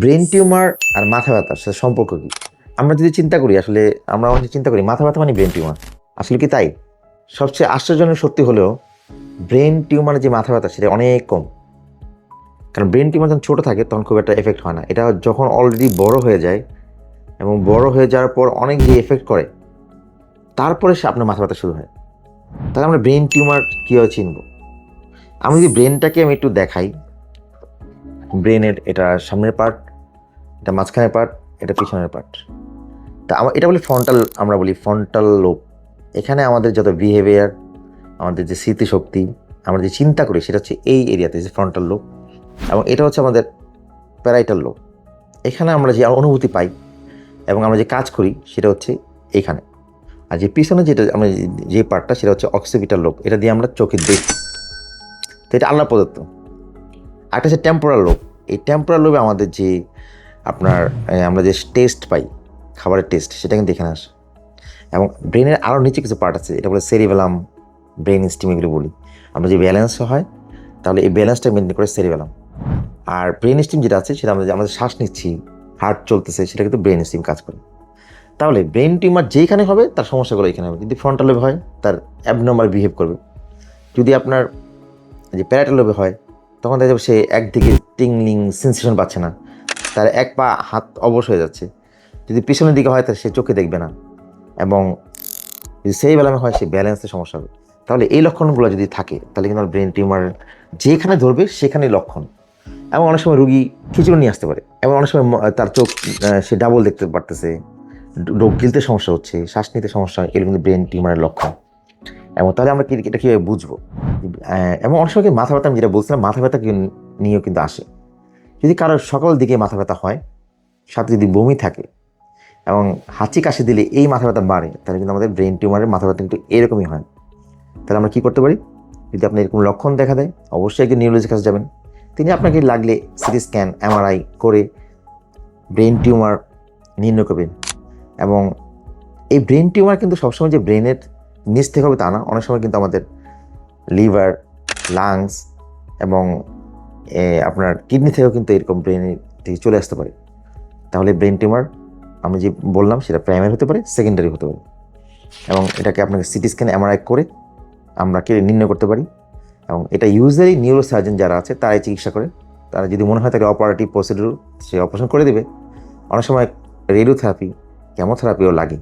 Brain tumour আর মাথা ব্যথার সাথে সম্পর্ক কি? আমরা যদি চিন্তা করি, আসলে আমরা অনেক চিন্তা করি, মাথা ব্যথা মানে ব্রেন টিউমার আসলে কি তাই? সবচেয়ে আশ্চর্যজনক সত্যি হলেও ব্রেন টিউমারের যে মাথা ব্যথা, সেটা অনেক কম। কারণ ব্রেন টিউমার যখন ছোটো থাকে, তখন খুব একটা এফেক্ট হয় না। এটা যখন অলরেডি বড় হয়ে যায় এবং বড় হয়ে যাওয়ার পর অনেক যে এফেক্ট করে, তারপরে সে আপনার মাথা ব্যথা শুরু হয়। তাহলে আমরা ব্রেন টিউমার কীভাবে চিনব? আমি যদি ব্রেনটাকে আমি একটু দেখাই ব্রেনের এটা সামনের পার্ট এটা মাঝখানের পার্ট এটা পিছনের পার্ট তা আমার এটা বলি ফ্রন্টাল আমরা বলি ফ্রন্টাল লোব এখানে আমাদের যত বিহেভিয়ার আমাদের যে স্মৃতিশক্তি, আমরা যে চিন্তা করি সেটা হচ্ছে এই এরিয়াতে যে ফ্রন্টাল লোব এবং এটা হচ্ছে আমাদের প্যারাইটাল লোব এখানে আমরা যে অনুভূতি পাই এবং আমরা যে কাজ করি সেটা হচ্ছে এইখানে। আর যে পিছনে যেটা আমরা যে পার্টটা সেটা হচ্ছে অক্সিপিটাল লোব এটা দিয়ে আমরা চোখে দেখি। তো এটা আল্লাহ প্রদত্ত। একটা হচ্ছে টেম্পোরাল লোভ এই টেম্পোরাল লোভে আমাদের যে আপনার আমরা যে টেস্ট পাই, খাবারের টেস্ট সেটা কিন্তু এখানে আসে। এবং ব্রেনের আরও নিচে কিছু পার্ট আছে, এটা বলে সেরিবেলাম ব্রেন স্টিম এগুলো বলি। আমরা যে ব্যালেন্স হয়, তাহলে এই ব্যালেন্সটা মেনটেন করে সেরিবেলাম আর ব্রেন স্টিম যেটা আছে, সেটা আমরা যে আমাদের শ্বাস নিচ্ছি হার্ট চলতেছে, সেটা কিন্তু ব্রেন স্টিম কাজ করে। তাহলে ব্রেন টিউমার যেখানে হবে, তার সমস্যাগুলো এখানে হবে। যদি ফ্রন্টাল লোবে হয়, তার অ্যাবনর্মাল বিহেভ করবে। যদি আপনার যে প্যারাটাল লোবে হয় তখন দেখা যাবে সে একদিকে টিংলিং সেন্সেশন পাচ্ছে না। তার এক পা হাত অবশ হয়ে যাচ্ছে। যদি পিছনের দিকে হয়, তাহলে সে চোখে দেখবে না। এবং যদি সেই বেলামে হয়, সে ব্যালেন্সের সমস্যা হবে। তাহলে এই লক্ষণগুলো যদি থাকে, তাহলে কিন্তু ব্রেন টিউমার যেখানে ধরবে, সেখানেই লক্ষণ। এবং অনেক সময় রুগী খিচুড়ি নিয়ে আসতে পারে। এবং অনেক সময় তার চোখ সে ডাবল দেখতে পারতেছে। রোগ গিলতে সমস্যা হচ্ছে, শ্বাস নিতে সমস্যা হয়, এগুলো কিন্তু ব্রেন টিউমারের লক্ষণ। এবং তাহলে আমরা এটা কীভাবে বুঝব? এবং অনেক সময় মাথা ব্যথা আমি যেটা বলছিলাম মাথা ব্যথা নিয়েও কিন্তু আসে। যদি কারোর সকাল দিকে মাথা ব্যথা হয়, সাথে যদি বমি থাকে এবং হাঁচি কাশি দিলে এই মাথা ব্যথা বাড়ে, তাহলে কিন্তু আমাদের ব্রেন টিউমারের মাথা ব্যথা কিন্তু এরকমই হয়। তাহলে আমরা কী করতে পারি? যদি আপনার এরকম লক্ষণ দেখা দেয়, অবশ্যই একজন নিউরোলজির কাছে যাবেন। তিনি আপনাকে লাগলে সিটি স্ক্যান এমআরআই করে ব্রেন টিউমার নির্ণয় করবেন। এবং এই ব্রেন টিউমার কিন্তু সবসময় যে ব্রেনের নিচ থেকে হবে তা না, অনেক সময় কিন্তু আমাদের লিভার লাংস এবং আপনার কিডনি থেকেও কিন্তু এরকম ব্রেনের থেকে চলে আসতে পারে। তাহলে ব্রেন টিউমার আমি যে বললাম সেটা প্রাইমারি হতে পারে সেকেন্ডারি হতে পারে। এবং এটাকে আপনাকে সিটি স্ক্যান এমআরআই করে আমরা কে নির্ণয় করতে পারি। এবং এটা ইউজুয়ালি নিউরো সার্জন যারা আছে তারাই চিকিৎসা করে। তারা যদি মনে হয় তাকে অপারেটিভ প্রসিডিউর সে অপারেশন করে দেবে। অনেক সময় রেডিওথেরাপি কেমোথেরাপিও লাগে।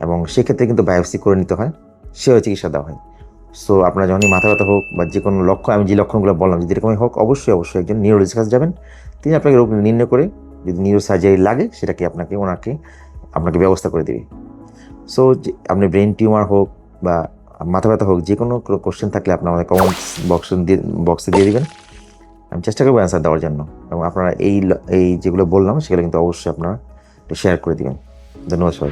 এবং সেক্ষেত্রে কিন্তু বায়োপসি করে নিতে হয়। সেও চিকিৎসা দেওয়া হয়। সো আপনার যখনই মাথা ব্যথা হোক বা যে কোনো লক্ষ্য আমি যে লক্ষণগুলো বললাম, যদি এরকমই হোক, অবশ্যই অবশ্যই একজন নিউরোলজির কাছে যাবেন। তিনি আপনাকে রোগ নির্ণয় করে, যদি নিউরো সার্জারি লাগে, সেটাকে আপনাকে, ওনাকে, আপনাকে ব্যবস্থা করে দেবে। সো আপনি ব্রেন টিউমার হোক বা মাথা ব্যথা হোক, যে কোনো কোশ্চেন থাকলে আপনার আমাদের কমেন্টস বক্স দিয়ে বক্সে দিয়ে দিবেন। আমি চেষ্টা করব অ্যান্সার দেওয়ার জন্য। এবং আপনারা এই এই যেগুলো বললাম, সেগুলো কিন্তু অবশ্যই আপনারা একটু শেয়ার করে দিবেন। ধন্যবাদ সবাই